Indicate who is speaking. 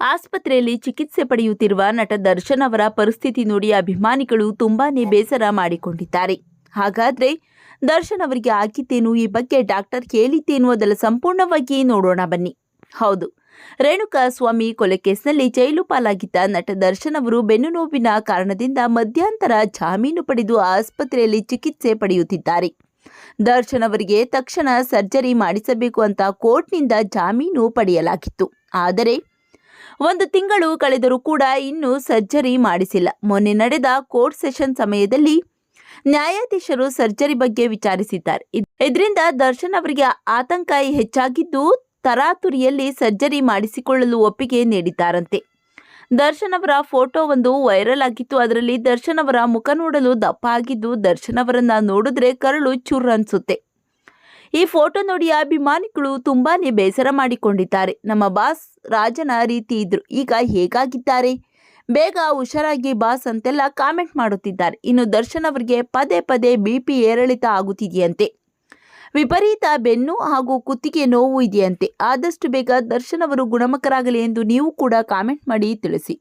Speaker 1: ಆಸ್ಪತ್ರೆಯಲ್ಲಿ ಚಿಕಿತ್ಸೆ ಪಡೆಯುತ್ತಿರುವ ನಟ ದರ್ಶನ್ ಅವರ ಪರಿಸ್ಥಿತಿ ನೋಡಿ ಅಭಿಮಾನಿಗಳು ತುಂಬಾನೇ ಬೇಸರ ಮಾಡಿಕೊಂಡಿದ್ದಾರೆ. ಹಾಗಾದ್ರೆ ದರ್ಶನ್ ಅವರಿಗೆ ಆಗಿದ್ದೇನು ಈ ಬಗ್ಗೆ ಡಾಕ್ಟರ್ ಕೇಳಿದ್ದೇನು ಅದೆಲ್ಲ ಸಂಪೂರ್ಣವಾಗಿ ನೋಡೋಣ ಬನ್ನಿ. ಹೌದು, ರೇಣುಕಾ ಸ್ವಾಮಿ ಕೊಲೆ ಕೇಸ್ನಲ್ಲಿ ಜೈಲು ಪಾಲಾಗಿದ್ದ ನಟ ದರ್ಶನ್ ಅವರು ಬೆನ್ನು ನೋವಿನ ಕಾರಣದಿಂದ ಮಧ್ಯಂತರ ಜಾಮೀನು ಪಡೆದು ಆಸ್ಪತ್ರೆಯಲ್ಲಿ ಚಿಕಿತ್ಸೆ ಪಡೆಯುತ್ತಿದ್ದಾರೆ. ದರ್ಶನ್ ಅವರಿಗೆ ತಕ್ಷಣ ಸರ್ಜರಿ ಮಾಡಿಸಬೇಕು ಅಂತ ಕೋರ್ಟ್ನಿಂದ ಜಾಮೀನು ಪಡೆಯಲಾಗಿತ್ತು. ಆದರೆ ಒಂದು ತಿಂಗಳು ಕಳೆದರೂ ಕೂಡ ಇನ್ನೂ ಸರ್ಜರಿ ಮಾಡಿಸಿಲ್ಲ. ಮೊನ್ನೆ ನಡೆದ ಕೋರ್ಟ್ ಸೆಷನ್ ಸಮಯದಲ್ಲಿ ನ್ಯಾಯಾಧೀಶರು ಸರ್ಜರಿ ಬಗ್ಗೆ ವಿಚಾರಿಸಿದ್ದಾರೆ. ಇದ್- ಇದರಿಂದ ದರ್ಶನ್ ಅವರಿಗೆ ಆತಂಕ ಹೆಚ್ಚಾಗಿದ್ದು ತರಾತುರಿಯಲ್ಲಿ ಸರ್ಜರಿ ಮಾಡಿಸಿಕೊಳ್ಳಲು ಒಪ್ಪಿಗೆ ನೀಡಿದ್ದಾರಂತೆ. ದರ್ಶನ್ ಅವರ ಫೋಟೋ ಒಂದು ವೈರಲ್ ಆಗಿತ್ತು. ಅದರಲ್ಲಿ ದರ್ಶನ್ ಅವರ ಮುಖ ನೋಡಲು ದಪ್ಪ ಆಗಿದ್ದು ದರ್ಶನ್ ಅವರನ್ನ ನೋಡಿದ್ರೆ ಕರಳು ಚುರ್ ಅನ್ಸುತ್ತೆ. ಈ ಫೋಟೋ ನೋಡಿ ಅಭಿಮಾನಿಗಳು ತುಂಬಾನೇ ಬೇಸರ ಮಾಡಿಕೊಂಡಿದ್ದಾರೆ. ನಮ್ಮ ಬಾಸ್ ರಾಜನ ರೀತಿ ಇದ್ರು, ಈಗ ಹೇಗಾಗಿದ್ದಾರೆ? ಬೇಗ ಹುಷಾರಾಗಿ ಬಾಸ್ ಅಂತೆಲ್ಲ ಕಾಮೆಂಟ್ ಮಾಡುತ್ತಿದ್ದಾರೆ. ಇನ್ನು ದರ್ಶನ್ ಅವರಿಗೆ ಪದೇ ಪದೇ ಬಿ ಪಿ ಏರಿಳಿತ ಆಗುತ್ತಿದೆಯಂತೆ. ವಿಪರೀತ ಬೆನ್ನು ಹಾಗೂ ಕುತ್ತಿಗೆ ನೋವು ಇದೆಯಂತೆ. ಆದಷ್ಟು ಬೇಗ ದರ್ಶನ್ ಅವರು ಗುಣಮುಖರಾಗಲಿ ಎಂದು ನೀವು ಕೂಡ ಕಾಮೆಂಟ್ ಮಾಡಿ ತಿಳಿಸಿ.